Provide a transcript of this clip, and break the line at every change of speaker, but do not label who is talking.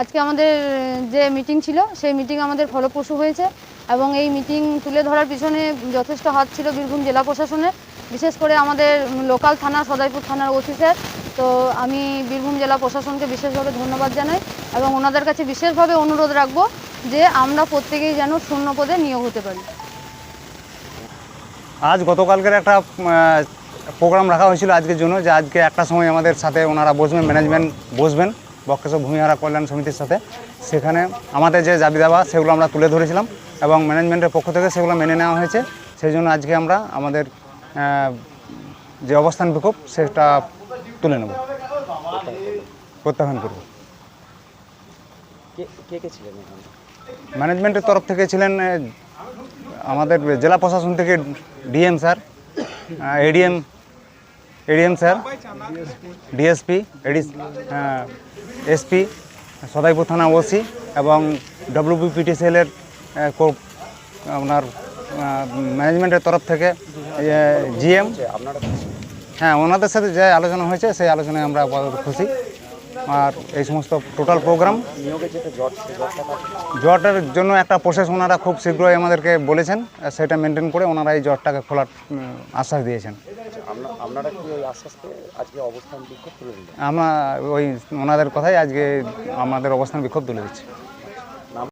আজকে আমাদের যে মিটিং ছিল, সেই মিটিং আমাদের ফলপ্রসূ হয়েছে এবং এই মিটিং তুলে ধরার পিছনে যথেষ্ট হাত ছিল বীরভূম জেলা প্রশাসনের, বিশেষ করে আমাদের লোকাল থানা, সদাইপুর থানার স্যার তো আমি বীরভূম জেলা প্রশাসনকে বিশেষভাবে ধন্যবাদ জানাই এবং ওনাদের কাছে বিশেষভাবে অনুরোধ রাখব যে আমরা প্রত্যেকেই যেন শূন্য পদে নিয়োগ হতে পারি।
আজ গতকালকের একটা প্রোগ্রাম রাখা হয়েছিল আজকের জন্য, যে আজকে একটা সময় আমাদের সাথে ওনারা বসবেন ম্যানেজমেন্ট বসবেন। বক্রেশ্বর ভূমিহারা কল্যাণ সমিতির সাথে। সেখানে আমাদের যে দাবি দাবা সেগুলো আমরা তুলে ধরেছিলাম এবং ম্যানেজমেন্টের পক্ষ থেকে সেগুলো মেনে নেওয়া হয়েছে। সেই জন্য আজকে আমরা আমাদের যে অবস্থান বিক্ষোভ সেটা তুলে নেব। প্রত্যাখ্যান করব। ম্যানেজমেন্টের তরফ থেকে ছিলেন আমাদের জেলা প্রশাসন থেকে DM sir ADM ADM sir DSP Aedes SP, Sadaipur থানা ওসি এবং ডব্লিউবিপিটিসিএলের আপনার ম্যানেজমেন্টের তরফ থেকে জিএম। হ্যাঁ ওনাদের সাথে যে আলোচনা হয়েছে, সেই আলোচনায় আমরা আপাতত খুশি। আর এই সমস্ত টোটাল প্রোগ্রাম, জটের জন্য একটা প্রসেস ওনারা খুব শীঘ্রই আমাদেরকে বলেছেন, সেটা মেনটেন করে ওনারা এই জটটাকে খোলার আশ্বাস দিয়েছেন।
আপনারা কি ওই আস্তে আজকে অবস্থান বিক্ষোভ তুলে দিলেন?
আমরা ওই ওনাদের কথাই আজকে আমাদের অবস্থান বিক্ষোভ তুলে দিচ্ছি।